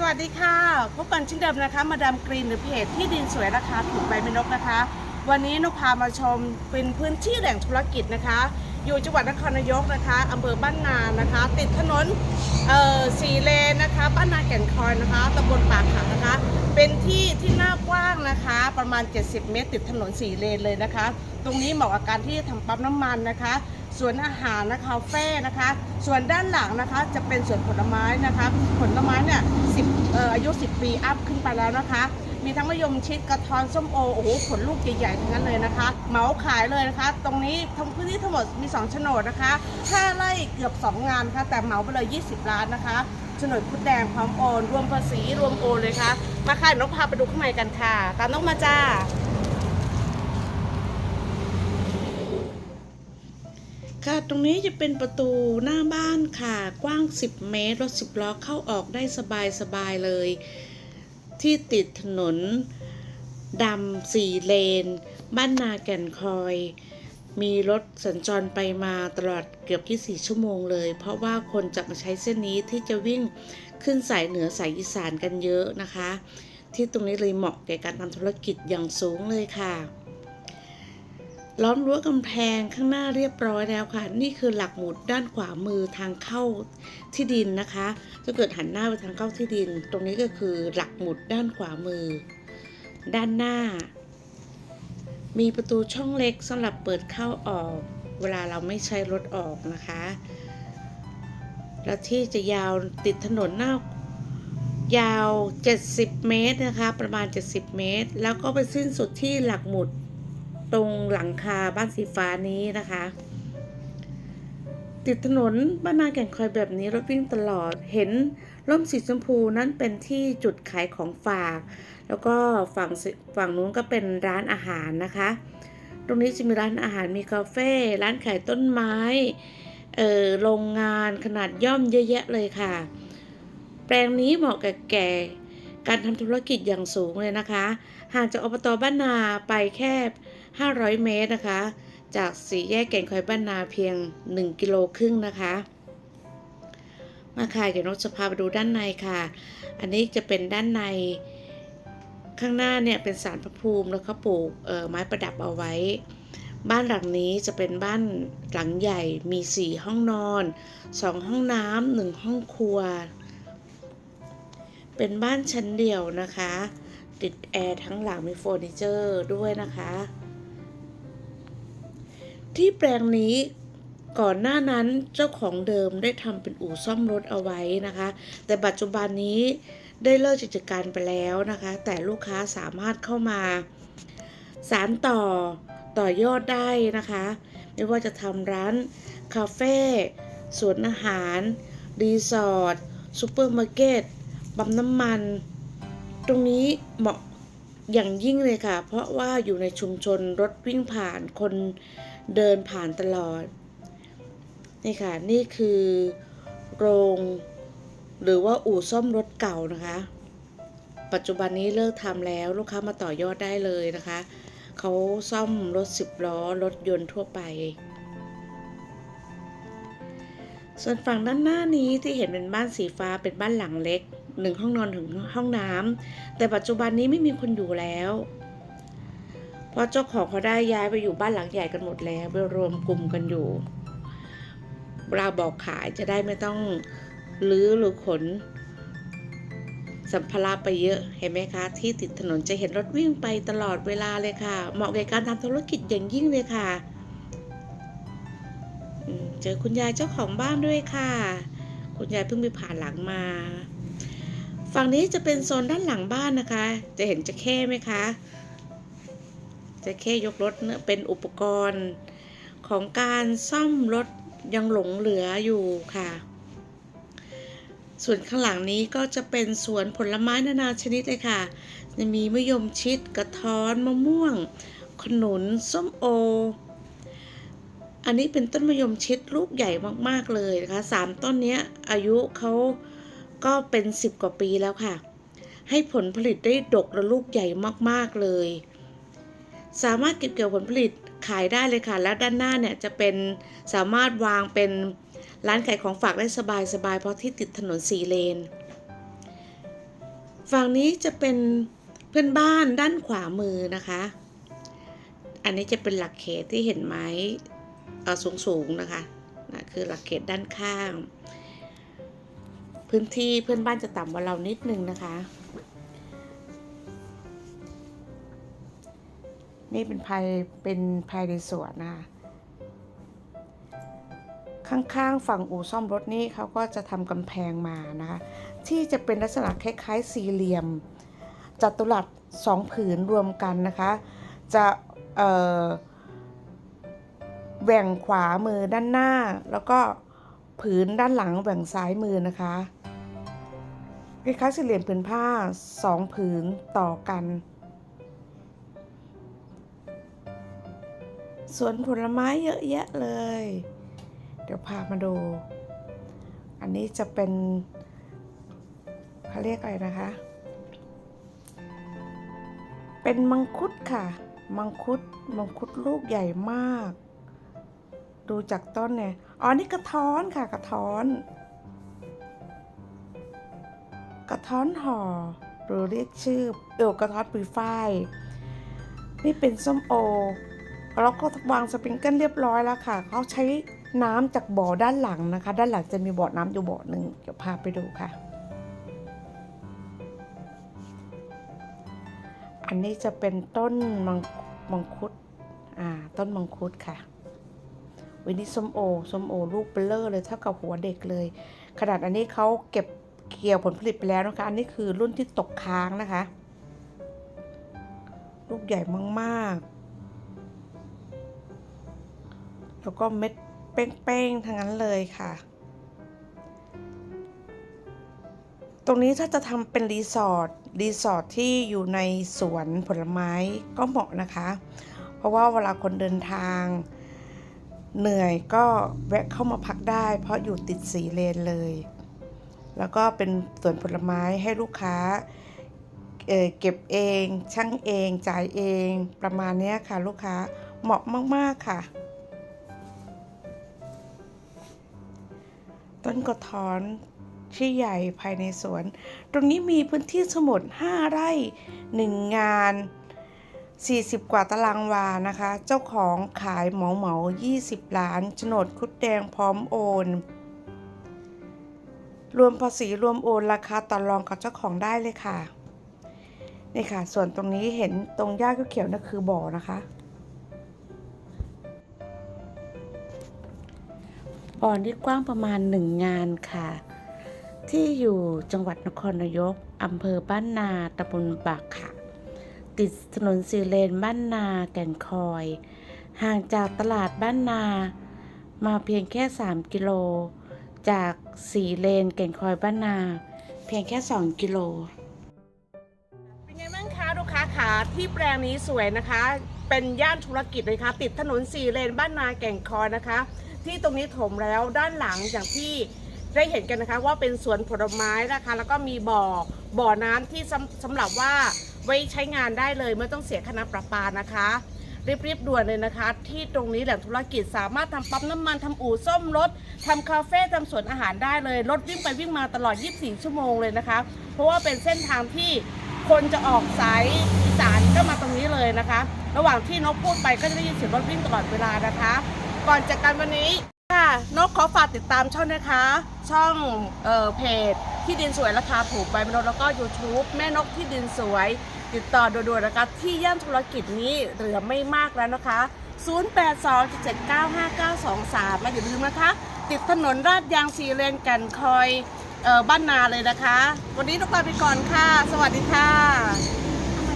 สวัสดีค่ะ พบกันเช่นเดิมนะคะ มาดามกรีนหรือเพจที่ดินสวยราคาถูกใบไม่นกนะคะ วันนี้นกพามาชมเป็นพื้นที่แหล่งธุรกิจนะคะ อยู่จังหวัดนครนายกนะคะอำเภอบ้านนานะคะ ติดถนนเอ่อสี่เลนนะคะ บ้านนาแก่นคอยนะคะตำบลปากขานะคะ เป็นที่ที่น่ากว้างนะคะ ประมาณ 70 เมตร ติดถนนสี่เลนเลยนะคะ ตรงนี้เหมาะกับการที่จะทำปั๊มน้ำมันนะคะ สวนอาหารนะคะคาเฟ่นะคะ ส่วนด้านหลังนะคะจะเป็นสวนผลไม้นะคะ ผลไม้เนี่ยสิบอออายุ 10 ปีอัพขึ้นไปแล้วนะคะ มีทั้งมะยมชิดกระท้อนส้มโอโอ้โหผลลูกใหญ่ๆทั้งนั้นเลยนะคะเหมาขายเลยนะคะ ตรงนี้ทั้งพื้นที่ทั้งหมดมี2โฉนดนะคะ5ไร่เกือบ 2 งานค่ะแต่เหมาไปเลย 20 ล้านนะคะโฉนดพุดแดงพร้อมโอน รวมภาษีรวมโอนเลยค่ะมาค่ะนกพาไปดูข้างในกันค่ะ ตามนกมาจ้า ค่ะ ตรงนี้จะเป็นประตูหน้าบ้านค่ะ กว้าง 10 เมตร รถ 10 ล้อเข้าออกได้สบายสบายๆเลย ที่ติดถนนดำสี่เลน บ้านนาแก่นคอย มีรถสัญจรไปมาตลอดเกือบ 24 ชั่วโมงเลย เพราะว่าคนจะมาใช้เส้นนี้ที่จะวิ่งขึ้นสายเหนือสายอีสานกันเยอะนะคะ ที่ตรงนี้เลยเหมาะแก่การทำธุรกิจอย่างสูงเลยค่ะ ล้อมรั้วกำแพงข้างหน้าเรียบร้อยแล้วค่ะ นี่คือหลักหมุดด้านขวามือทางเข้าที่ดินนะคะ ถ้าเกิดหันหน้าไปทางเข้าที่ดิน ตรงนี้ก็คือหลักหมุดด้านขวามือ ด้านหน้า มีประตูช่องเล็กสำหรับเปิดเข้าออก เวลาเราไม่ใช้รถออกนะคะ และที่จะยาวติดถนนหน้ายาว 70 เมตรนะคะ ประมาณ 70 เมตร แล้วก็ไปสิ้นสุดที่หลักหมุด ตรงหลังคาบ้านสีฟ้านี้นะคะ ติดถนนบ้านนาแก่งคอยแบบนี้รถวิ่งตลอดเห็นร่มสีชมพูนั้นเป็นที่จุดขายของฝาก แล้วก็ฝั่งฝั่งนู้นก็เป็นร้านอาหารนะคะ ตรงนี้จะมีร้านอาหารมีคาเฟ่ร้านขายต้นไม้เออโรงงานขนาดย่อมเยอะแยะเลยค่ะ แปลงนี้เหมาะกับแก่ การทำธุรกิจอย่างสูงเลยนะคะ ห่างจากอบตบ้านนาไปแค่ 500 เมตรนะคะ จากสี่แยกแก่งคอยบ้านนาเพียง 1 กิโลครึ่งนะคะ มาค่ะเดี๋ยวนกจะพาไปดูด้านในค่ะ อันนี้จะเป็นด้านในข้างหน้าเนี่ยเป็นสารพระภูมิแล้วเขาปลูกไม้ประดับเอาไว้ บ้านหลังนี้จะเป็นบ้านหลังใหญ่มี 4 ห้องนอน 2 ห้องน้ำหนึ่งห้องครัว เป็นบ้านชั้นเดียวนะคะ ติดแอร์ทั้งหลังมีเฟอร์นิเจอร์ด้วยนะคะ ที่แปลงนี้ก่อนหน้านั้นเจ้าของเดิมได้ทำเป็นอู่ซ่อมรถเอาไว้นะคะ แต่ปัจจุบันนี้ได้เลิกกิจการไปแล้วนะคะ แต่ลูกค้าสามารถเข้ามา สารต่อต่อยอดได้นะคะ ไม่ว่าจะทำร้าน คาเฟ่สวนอาหาร รีสอร์ทซูเปอร์มาร์เก็ต ปั๊มน้ำมัน ตรงนี้เหมาะอย่างยิ่งเลยค่ะ เพราะว่าอยู่ในชุมชนรถวิ่งผ่านคนเดินผ่านตลอด นี่ค่ะ นี่คือโรงหรือว่าอู่ซ่อมรถเก่านะคะ ปัจจุบันนี้เลิกทำแล้วลูกค้ามาต่อยอดได้เลยนะคะ เขาซ่อมรถสิบล้อ รถยนต์ทั่วไป ส่วนฝั่งด้านหน้านี้ที่เห็นเป็นบ้านสีฟ้าเป็นบ้านหลังเล็ก หนึ่งห้องนอนถึงห้องน้ำแต่ปัจจุบันนี้ไม่มีคนอยู่แล้ว เพราะเจ้าของเขาได้ย้ายไปอยู่บ้านหลังใหญ่กันหมดแล้วไปรวมกลุ่มกันอยู่เวลาบอกขายจะได้ไม่ต้องลื้อหรือขน สัมภาระไปเยอะเห็นไหมคะ ที่ติดถนนจะเห็นรถวิ่งไปตลอดเวลาเลยค่ะ เหมาะแก่การทำธุรกิจอย่างยิ่งเลยค่ะเจอคุณยายเจ้าของบ้านด้วยค่ะ คุณยายเพิ่งไปผ่านหลังมา ฝั่งนี้จะเป็นโซนด้านหลังบ้านนะคะ จะเห็นจะแค่ไหมคะ จะแค่ยกรถเนี่ยเป็นอุปกรณ์ของการซ่อมรถยังหลงเหลืออยู่ค่ะ ส่วนข้างหลังนี้ก็จะเป็นสวนผลไม้นานาชนิดเลยค่ะ จะมีมะยมชิดกระท้อนมะม่วง ขนุนส้มโอ อันนี้เป็นต้นมะยมชิดลูกใหญ่มากๆเลยนะคะสามต้นนี้อายุเขา ก็เป็นสิบกว่าปีแล้วค่ะ ให้ผลผลิตได้ดกและลูกใหญ่มากๆเลย สามารถเก็บเกี่ยวผลผลิตขายได้เลยค่ะ แล้วด้านหน้าเนี่ยจะเป็นสามารถวางเป็นร้านขายของฝากได้สบายๆเพราะที่ติดถนนสี่เลน ฝั่งนี้จะเป็นเพื่อนบ้านด้านขวามือนะคะ อันนี้จะเป็นหลักเขตที่เห็นไหมสูงสูงๆนะคะนะคือหลักเขตด้านข้าง พื้นที่เพื่อนบ้านจะต่ำกว่าเรานิดนึงนะคะ นี่เป็นภายเป็นภายในสวนนะคะข้างๆฝั่งอู่ซ่อมรถนี่เขาก็จะทำกำแพงมานะคะที่จะเป็นลักษณะคล้ายๆสี่เหลี่ยม จัตุรัสสองผืนรวมกันนะคะ จะเออแหว่งขวามือด้านหน้า แล้วก็ผืนด้านหลังแหว่งซ้ายมือนะคะ คล้ายๆสี่เหลี่ยมผืนผ้าสองผืนต่อกัน สวนผลไม้เยอะแยะเลย เดี๋ยวพามาดู อันนี้จะเป็นเขาเรียกอะไรนะคะ เป็นมังคุดค่ะ มังคุด มังคุดลูกใหญ่มาก ดูจากต้นเนี่ย อ๋อ นี่กระท้อนค่ะ กระท้อน กระท้อนห่อ หรือเรียกชื่อเอวกระท้อนปุยฝ้ายนี่เป็นส้มโอ แล้วก็วางสปริงเกิลเรียบร้อยแล้วค่ะ เขาใช้น้ำจากบ่อด้านหลังนะคะ ด้านหลังจะมีบ่อน้ำอยู่บ่อหนึ่งเดี๋ยวพาไปดูค่ะ อันนี้จะเป็นต้นมังมังคุด อ่า ต้นมังคุดค่ะวันนี้ส้มโอ ส้มโอลูกเบลเลอร์เลยเท่ากับหัวเด็กเลย ขนาดอันนี้เขาเก็บ เกี่ยวผลผลิตไปแล้วนะคะ อันนี้คือรุ่นที่ตกค้างนะคะ ลูกใหญ่มากๆ แล้วก็เม็ดเป้งๆ ทั้งนั้นเลยค่ะ ตรงนี้ถ้าจะทำเป็นรีสอร์ท รีสอร์ทที่อยู่ในสวนผลไม้ก็เหมาะนะคะ เพราะว่าเวลาคนเดินทางเหนื่อยก็แวะเข้ามาพักได้ เพราะอยู่ติดสีเลนเลย แล้วก็เป็นสวนผลไม้ให้ลูกค้าเเก็บเองช่างเองจ่ายเองประมาณนี้ค่ะลูกค้าเหมาะมาก ๆ ค่ะ ต้นกระท้อนที่ใหญ่ภายในสวน ตรงนี้มีพื้นที่ทั้งหมด5 ไร่ 1 งาน 40 กว่าตารางวานะคะ เจ้าของขายเหมาเหมา 20 ล้านโฉนดคุดแดงพร้อมโอน รวมภาษีรวมโอนราคาต่อรองกับเจ้าของได้เลยค่ะ นี่ค่ะ ส่วนตรงนี้เห็นตรงหญ้าเขียวๆนั่นคือบ่อนะคะ บ่อนี่กว้างประมาณหนึ่งงานค่ะ ที่อยู่จังหวัดนครนายกอำเภอบ้านนาตำบลบากค่ะ ติดถนนสีเลนบ้านนาแก่นคอย ห่างจากตลาดบ้านนา มาเพียงแค่ 3 กิโล จาก สีเลนแก่นคอยบ้านนา เพียงแค่ 2 กิโล เป็นไงบ้างคะลูกค้าขาที่แปลงนี้สวยนะคะ เป็นย่านธุรกิจเลยค่ะติดถนนสี่เลนบ้านนาแก่งคอยนะคะ ที่ตรงนี้ถมแล้วด้านหลังอย่างที่ได้เห็นกันนะคะว่าเป็นสวนผลไม้นะคะแล้วก็มีบ่อบ่อน้ำที่สำสำหรับว่าไว้ใช้งานได้เลยไม่ต้องเสียค่าน้ำประปานะคะ รีบๆด่วนเลยนะคะ ที่ตรงนี้แหล่งธุรกิจสามารถทำปั๊มน้ำมันทำอู่ซ่อมรถทำคาเฟ่ทำสวนอาหารได้เลย รถวิ่งไปวิ่งมาตลอด 24 ชั่วโมงเลยนะคะ เพราะว่าเป็นเส้นทางที่คนจะออกสายอีสานก็มาตรงนี้เลยนะคะ ระหว่างที่นกพูดไปก็จะได้ยินเสียงรถวิ่งตลอดเวลานะคะ ก่อนจากกันวันนี้ค่ะนกขอฝากติดตามช่องนะคะ ช่องเออเพจที่ดินสวยราคาถูกใบมนุษย์แล้วก็ YouTube แม่นกที่ดินสวย ติดต่อด่วนๆนะคะที่ย่านธุรกิจนี้เหลือไม่มากแล้วนะคะ 082795923 และอย่าลืมนะคะ ติดถนนราดยางสีเลนกันคอยออบ้านนาเลยนะคะ วันนี้ต้องลาไปก่อนค่ะ สวัสดีค่ะ